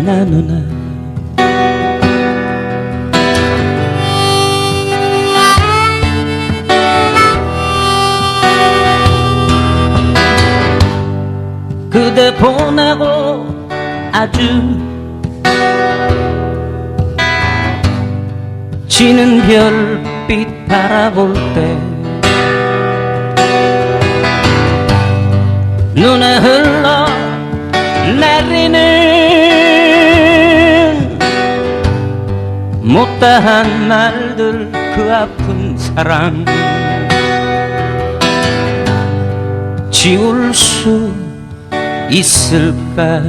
나누나. 그대 보내고 아주 지는 별빛 바라볼 때. 눈에 못다한 말들 그 아픈 사랑. 지울 수 있을까?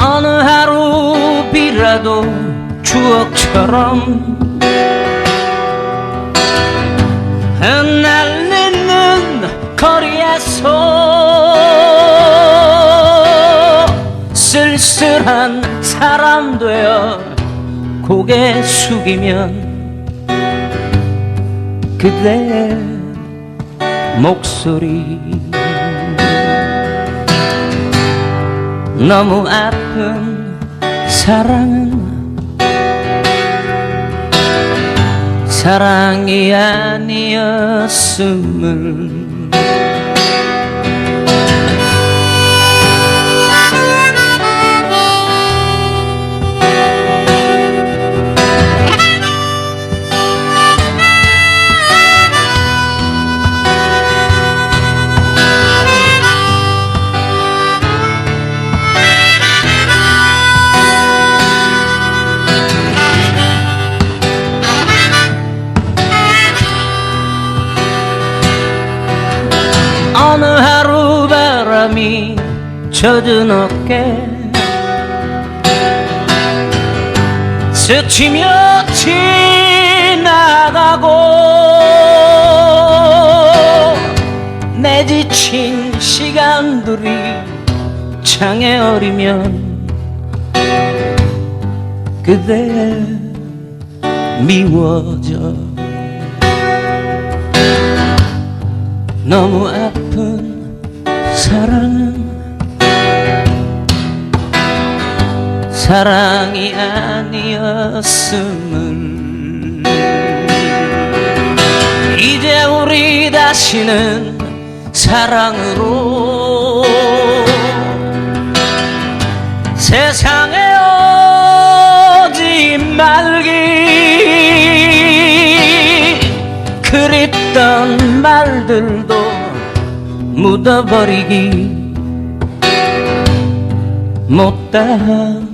어느 하루 비라도 추억처럼 거리에서 쓸쓸한 사람 되어 고개 숙이면 그대 목소리 너무 아픈 사랑은 사랑이 아니었음을 젖은 어깨. 스치며 지나가고 내 지친 시간들이 창에 어리면 그대 미워져. 너무 아픈 사랑은 사랑이 아니었음을 이제 우리 다시는 사랑으로 세상에 오지 말기 그립던 말들도 묻어버리기 못다한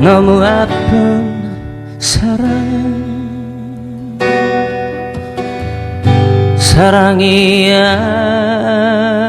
너무 아픈 사랑. 사랑이 아